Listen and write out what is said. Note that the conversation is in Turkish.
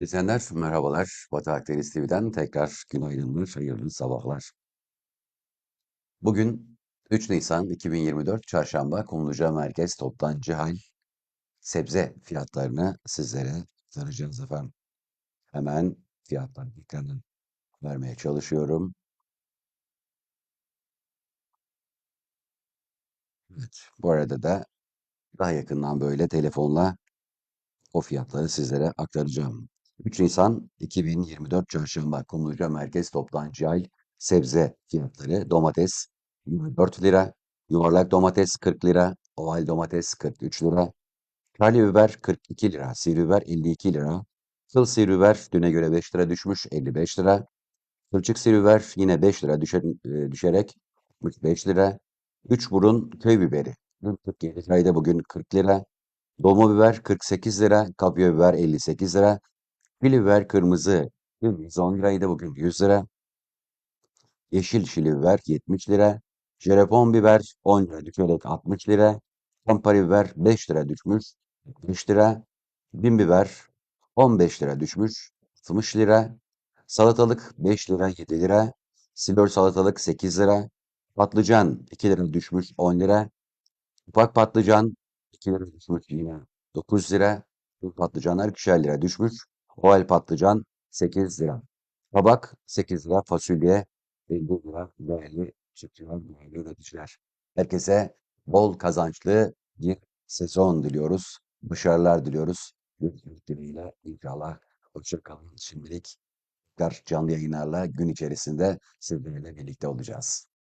İzleyenler merhabalar. Batı Akdeniz TV'den tekrar günaydınlar, hayırlı sabahlar. Bugün 3 Nisan 2024 Çarşamba Kumluca Merkez Toptancı Hal sebze fiyatlarını sizlere aktaracağız efendim. Hemen fiyatlar ekranı vermeye çalışıyorum. Evet, bu arada da daha yakından böyle telefonla o fiyatları sizlere aktaracağım. 3 Nisan 2024 Çarşamba. Kumluca Merkez Toptancı Ay. Sebze fiyatları domates 24 lira, yuvarlak domates 40 lira, oval domates 43 lira, Charlie biber 42 lira, sivri biber 52 lira, kıl sivri biber düne göre 5 lira düşmüş 55 lira, kılçık sivri biber yine 5 lira düşer, e, düşerek 45 lira, 3 burun köy biberi 47 liraydı bugün 40 lira, Dolma biber 48 lira, kapya biber 58 lira, çili biber kırmızı 110 liraydı bugün 100 lira, yeşil biber 70 lira, jelepon biber 10 lira düşerek 60 lira, kampari biber 5 lira düşmüş 70 lira, bin biber 15 lira düşmüş 60 lira, salatalık 5 lira 7 lira, silor salatalık 8 lira, patlıcan 2 lira düşmüş 10 lira, ufak patlıcan 2 lira düşmüş yine 9 lira. Bu patlıcanlar 2'şer lira düşmüş. Oval patlıcan 8 lira. Kabak 8 lira. Fasulye 50 lira. Değerli çiftçiler, değerli üreticiler. Herkese bol kazançlı bir sezon diliyoruz. Başarılar diliyoruz. Görüşmek dileğiyle inşallah. Hoşça kalın. Şimdilik tekrar canlı yayınlarla gün içerisinde sizlerle birlikte olacağız.